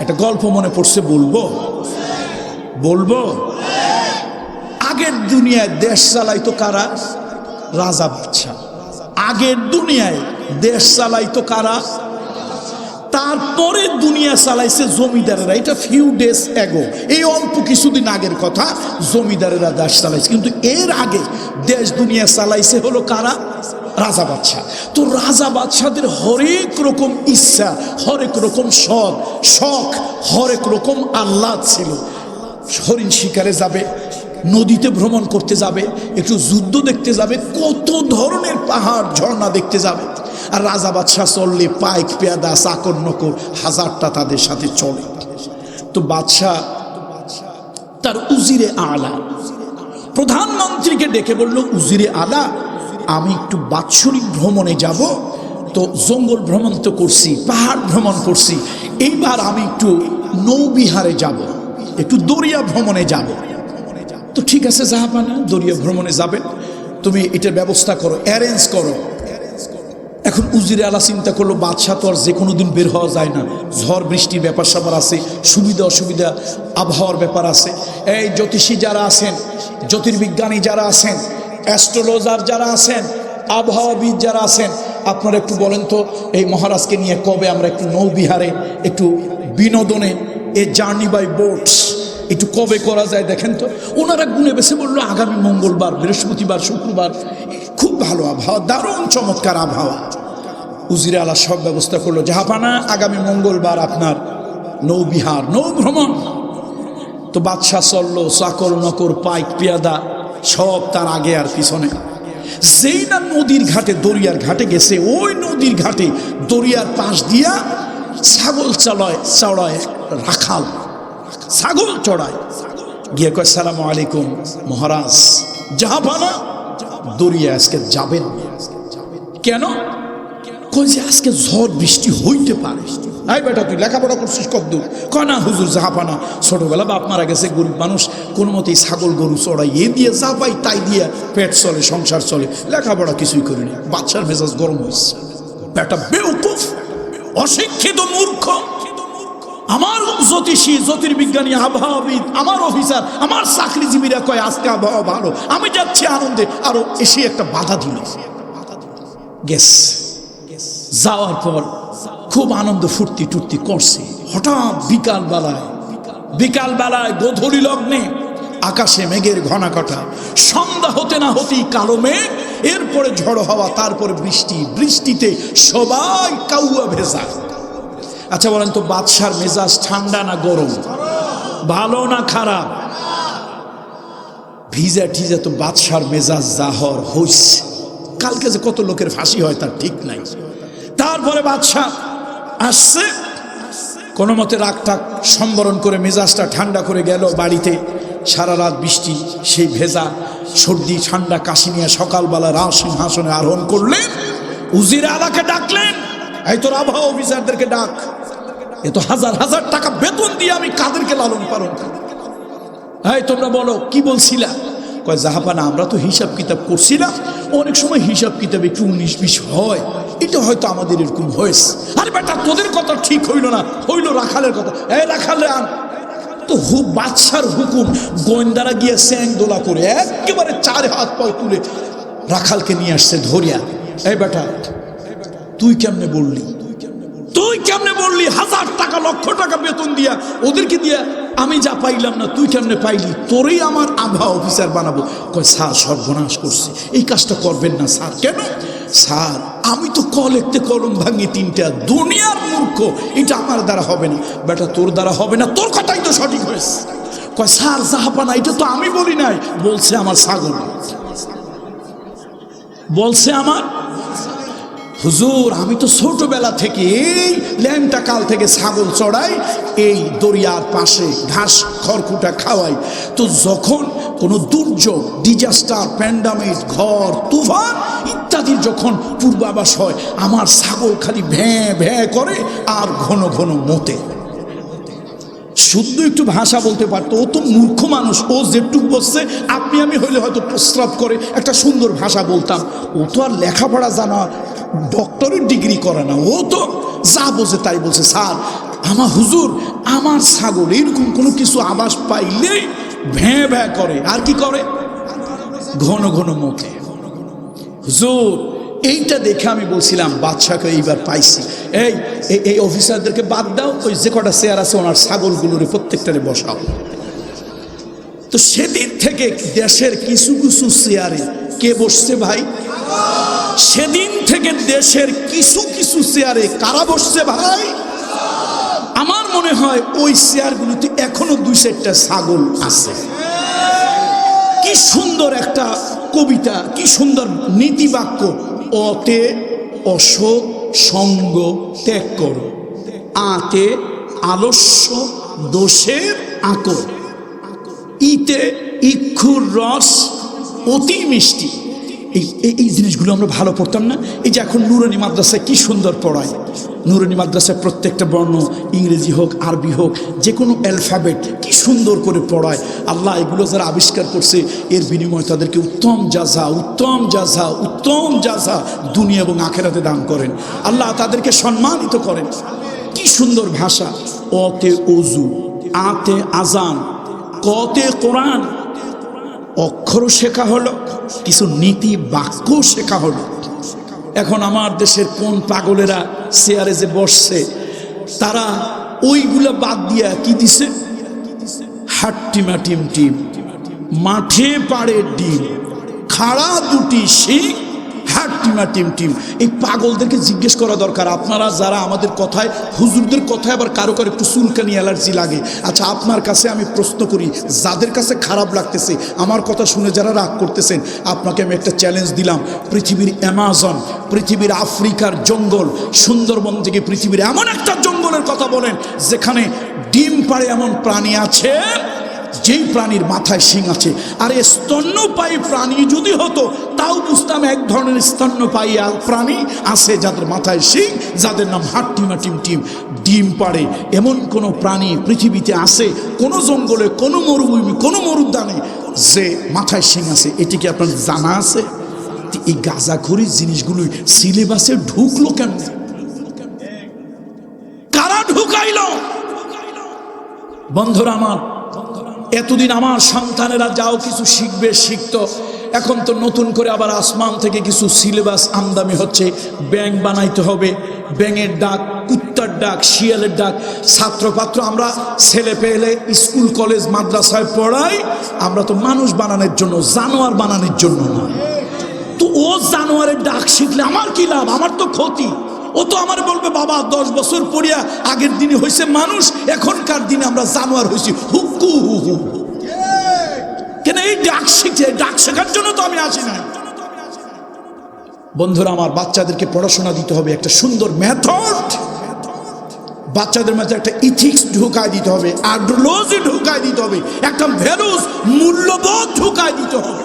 একটা গল্প মনে পড়ছে, বলব? বলব? আগের দুনিয়ায় দেশ চালাইতো কারা? রাজা বাচ্চা আগের দুনিয়ায় দেশ চালাইতো কারা? তারপরে দুনিয়া চালাইছে জমিদারেরা। এটা ফিউ ডেজ এগো এই অল্প কিছুদিন আগের কথা, জমিদারেরা দেশ চালাইছে। কিন্তু এর আগে দেশ দুনিয়া চালাইছে হলো কারা? রাজা বাদশাহ। তো রাজা বাদশাদের হরেক রকম ইচ্ছা, হরেক রকম শখ শখ, হরেক রকম আহ্লাদ ছিল। হরিণ শিকারে যাবে, নদীতে ভ্রমণ করতে যাবে, একটু যুদ্ধ দেখতে যাবে, কত ধরনের পাহাড়, ঝর্ণা দেখতে যাবে। আর রাজা বাদশাহ চললে পাইক, পেয়াদা, চাকর নকর, হাজারটা তাদের সাথে চলে। তো বাদশাহ তার উজিরে আলা। প্রধানমন্ত্রীকে ডেকে বলল, উজিরে আলা আমি একটু বাৎসরিক ভ্রমণে যাব, তো জঙ্গল ভ্রমণ তো করছি, পাহাড় ভ্রমণ করছি, এইবার আমি একটু নৌবিহারে যাব, একটু দরিয়া ভ্রমণে যাব। তো ঠিক আছে জাহাপানা, দরিয়া ভ্রমণে যাবেন তুমি এটার ব্যবস্থা করো অ্যারেঞ্জ করো। এখন উজিরে আলা চিন্তা করল, বাদশাহ তো আর যে কোনো দিন বের হওয়া যায় না, ঝড় বৃষ্টির ব্যাপার স্যাপার আছে, সুবিধা অসুবিধা, আবহাওয়ার ব্যাপার আছে। এই জ্যোতিষী যারা আছেন, জ্যোতির্বিজ্ঞানী যারা আছেন অ্যাস্ট্রোলজার যারা আছেন, আবহাওয়াবিদ যারা আছেন, আপনারা একটু বলেন তো, এই মহারাজকে নিয়ে কবে আমরা একটু নৌবিহারে, একটু বিনোদনে, এ জার্নি বাই বোটস, একটু কবে করা যায় দেখেন তো? ওনারা গুনে বেছে বলল, আগামী মঙ্গলবার, বৃহস্পতিবার, শুক্রবার, খুব ভালো আবহাওয়া, দারুণ চমৎকার আবহাওয়া। উজিরে আলা সব ব্যবস্থা করল, জাহাপানা, আগামী মঙ্গলবার আপনার নৌবিহার নৌ ভ্রমণ তো বাদশাহ চলল চাকর নকর পাইক, পেয়াদা সব তার আগে আর পিছনে। যেই না নদীর ঘাটে, দরিয়ার ঘাটে গেছে, ওই নদীর ঘাটে দরিয়ার পাশ দিয়া ছাগল চালায়, চড়ায় রাখাল। ছাগল চড়ায়। গিয়ে কয়, সালাম আলাইকুম, মহারাজ। জাহাপানা দরিয়া আজকে যাবেন কেন? কই যে, আজকে ঝড় বৃষ্টি হইতে পারে। আই বেটা, তুই লেখাপড়া করছিস কদ্দূর কয় না, হুজুর জাহাপানা ছোটবেলা বাপ মারা গেছে, গরিব মানুষ, কোনো মতেই ছাগল গরু চড়াই, এ দিয়ে যা পাই, তাই দিয়ে পেট চলে, সংসার চলে। লেখাপড়া কিছুই করিনি। বাচ্চার মেজাজ গরম হয়েছে। বেটা, বেউকুফ, অশিক্ষিত মূর্খ। আমার জ্যোতিষী, জ্যোতির্বিজ্ঞানী, আবহাওয়াবিদ, আমার অফিসার, আমার চাকরিজীবীরা কয়, আজকে আবহাওয়া ভালো। আমি যাচ্ছি আনন্দে, আরও এসে একটা বাধা দিল। গেস। যাওয়ার পর খুব আনন্দ ফুর্তি টুর্তি করছে। হঠাৎ বিকাল বেলায় বিকাল বেলায় গোধূলি লগ্নে, আকাশে মেঘের ঘনা ঘনাকটা সন্ধ্যা হতে না হতেই কালো মেঘ, এরপরে ঝড় হওয়া, তারপরে বৃষ্টি, বৃষ্টিতে সবাই কাউয়া ভেজা। আচ্ছা বলেন তো, বাদশার মেজাজ ঠান্ডা না গরম? ভালো না খারাপ? ভিজা ঠিজা তো বাদশার মেজাজ জাহর হইছে। কালকে যে কত লোকের ফাঁসি হয় তার ঠিক নাই। তারপরে বাদশাহ আসছে। কোনো মতে রাগ টাক সম্বরণ করে, মেজাজটা ঠান্ডা করে গেল বাড়িতে। সারা রাত বৃষ্টি, সেই ভেজা, সর্দি, ঠান্ডা, কাশি নিয়ে সকালবেলা রাজ সিংহাসনে আরোহণ করলেন। উজির আলাকে ডাকলেন, এই তোর আবহাওয়া অফিসারদেরকে ডাক। এ তো হাজার হাজার টাকা বেতন দিয়ে আমি কাদেরকে লালন পালন এই তোমরা বলো, কি বলছিলা? কয়, জাহাপানা, আমরা তো হিসাব কিতাব করছিলাম অনেক সময় হিসাব কিতাব একটু উনিশ বিশ হয়। এটা হয়তো আমাদের এরকম হয়েছে। আরে বেটা, তোদের কথা ঠিক হইল না, হইল রাখালের কথা। এই রাখালে আন তো বাদশার হুকুম, গোয়েন্দারা গিয়ে স্যাং দোলা করে, একেবারে চার হাত পাও তুলে রাখালকে নিয়ে আসছে ধরিয়া। এই বেটা, তুই কেমনে বললি? তুই কেমনে বললি? হাজার টাকা, লক্ষ টাকা বেতন দিয়া, ওদেরকে দিয়া আমি যা পাইলাম না, তুই কেমনে পাইলি? তোরই আমার আবহাওয়া অফিসার বানাবো। কয়, স্যার, সর্বনাশ করছে। এই কাজটা করবেন না, স্যার। কেন? স্যার, আমি তো ক লিখতে কলম ভাঙি তিনটা। দুনিয়ার মূর্খ, এটা আমার দ্বারা হবে না। বেটা, তোর দ্বারা হবে না, তোর কথাই তো সঠিক হয়েছে। কয়, স্যার, জাহাপানা, এটা তো আমি বলি নাই। বলছে আমার ছাগল। বলছে আমার, হুজুর, আমি তো ছোটবেলা থেকে এই ল্যাংটা কাল থেকে ছাগল চড়াই, এই দরিয়ার পাশে ঘাস, খড়কুটা খাওয়াই। তো যখন কোনো দুর্যোগ ডিজাস্টার প্যান্ডামিক ঘর, তুফান ইত্যাদির যখন পূর্বাভাস হয়, আমার ছাগল খালি ভ্যাঁ ভ্যাঁ করে আর ঘন ঘন মতে। শুদ্ধ একটু ভাষা বলতে পারতো, ও তো মূর্খ মানুষ, ও যেটুক বসছে আপনি আমি হইলে হয়তো প্রস্রাব করে একটা সুন্দর ভাষা বলতাম। ও তো আর লেখাপড়া জানা ডক্টরের ডিগ্রি করে না, ও তো যা বলছে তাই বলছে। স্যার, আমার হুজুর, আমার ছাগল, এরকম কোনো কিছু আবাস পাইলেই ভ্যাঁ ভ্যাঁ করে। আর কি করে? ঘন ঘন মুখে। হুজুর, এইটা দেখে আমি বলছিলাম, বাদশাকে এইবার পাইছি। এই- এই অফিসারদেরকে বাদ দাও, ওই যে কটা চেয়ার আছে, ওনার ছাগলগুলোরে প্রত্যেকটারে বসাও। তো সেদিন থেকে দেশের কিছু কিছু চেয়ারে কে বসছে ভাই? সেদিন থেকে দেশের কিছু কিছু চেয়ারে কারা বসছে ভাই? আমার মনে হয় ওই চেয়ারগুলোতে এখনও দুই চারটা ছাগল আছে। কি সুন্দর একটা কবিতা, কি সুন্দর নীতি বাক্য অতে অশোক সঙ্গ ত্যাগ করো, আতে আলস্য দোষের আকর ইতে ইক্ষুর রস অতি মিষ্টি। এই, এই- জিনিসগুলো আমরা ভালো পড়তাম না? এই যে এখন নুরানি মাদ্রাসায় কি সুন্দর পড়ায়। নুরানি মাদ্রাসায় প্রত্যেকটা বর্ণ, ইংরেজি হোক, আরবি হোক, যে কোনো অ্যালফাবেট কি সুন্দর করে পড়ায়। আল্লাহ এগুলো যারা আবিষ্কার করছে, এর বিনিময়ে তাদেরকে উত্তম যাজা উত্তম যাজা উত্তম যাজা দুনিয়া এবং আখেরাতে দান করেন। আল্লাহ তাদেরকে সম্মানিত করেন। কি সুন্দর ভাষা। অতে অজু আতে আজান কতে কোরআন। অক্ষরও শেখা হলো কিছু নীতি বাক্য শেখা হলো এখন আমার দেশের কোন পাগলেরা চেয়ারে যে বসছে তারা ওইগুলো বাদ দিয়া কি দিছে হাট্টিমা টিম টিম মাঠে পাড়ে ডিম খাড়া দুটি শিখ হাট্টিমা টিম টিম। এই পাগলদেরকে জিজ্ঞেস করা দরকার। আপনারা যারা আমাদের কথায়, হুজুরদের কথায় আবার কারও কারও একটু চুলকানি, অ্যালার্জি লাগে। আচ্ছা আপনার কাছে আমি প্রশ্ন করি, যাদের কাছে খারাপ লাগতেছে, আমার কথা শুনে যারা রাগ করতেছেন, আপনাকে আমি একটা চ্যালেঞ্জ দিলাম। পৃথিবীর অ্যামাজন, পৃথিবীর আফ্রিকার জঙ্গল, সুন্দরবন থেকে পৃথিবীর এমন একটা জঙ্গলের কথা বলেন, যেখানে ডিম পাড়ে এমন প্রাণী আছে, যেই প্রাণীর মাথায় শিং আছে। আর এই স্তন্যপায়ী প্রাণী যদি হতো তাও বুঝতাম এক ধরনের স্তন্যপায়ী আর প্রাণী আছে যাদের মাথায় শিং, যাদের নাম হাট্টিমা টিম টিম। ডিম পাড়ে, এমন কোনো প্রাণী পৃথিবীতে আছে? কোনো জঙ্গলে, কোনো মরুভূমি, কোনো মরুদ্যানে যে মাথায় শিং আছে? এটি কি আপনার জানা আছে? এই গাঁজাখড়ি জিনিসগুলোই সিলেবাসে ঢুকলো কেন কারা ঢুকাইলো? বন্ধুরা আমার, এতদিন আমার সন্তানেরা যাও কিছু শিখবে, শিখতো। এখন তো নতুন করে আবার আসমান থেকে কিছু সিলেবাস আমদামি হচ্ছে। ব্যাংক বানাইতে হবে, ব্যাঙের ডাক, কুত্তার ডাক, শিয়ালের ডাক। ছাত্রপাত্র আমরা ছেলে পেলে স্কুল, কলেজ, মাদ্রাসায় পড়াই, আমরা তো মানুষ বানানোর জন্য, জানোয়ার বানানোর জন্য না। তো ও জানোয়ারের ডাক শিখলে আমার কি লাভ? আমার তো ক্ষতি। ও তো আমার বলবে, বাবা, দশ বছর পড়িয়া আগের দিনে হয়েছে মানুষ, এখনকার দিনে আমরা জানোয়ার হয়েছি হুকু হু হু। এই ডাক শিখছে, ডাক শেখার জন্য তো আমি আসি না বন্ধুরা, আমার বাচ্চাদেরকে পড়াশোনা দিতে হবে একটা সুন্দর মেথড বাচ্চাদের মাঝে একটা ইথিক্স ঢুকায় দিতে হবে আড্রোলজি ঢুকায় দিতে হবে, একটা ভ্যালুস মূল্যবোধ ঢুকায় দিতে হবে।